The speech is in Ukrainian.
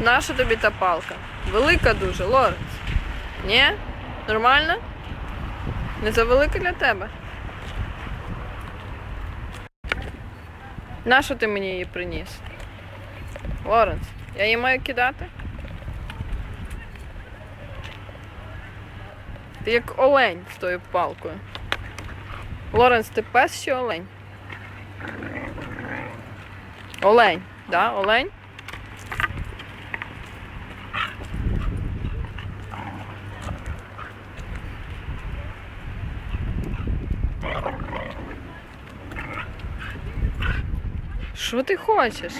Наша тобі та палка? Велика дуже, Лоренс. Ні? Нормально? Не завелика для тебе? Нащо ти мені її приніс? Лоренс, я її маю кидати? Ти як олень з тою палкою. Лоренс, ти пес чи олень? Олень, да? Олень? Що ти хочеш?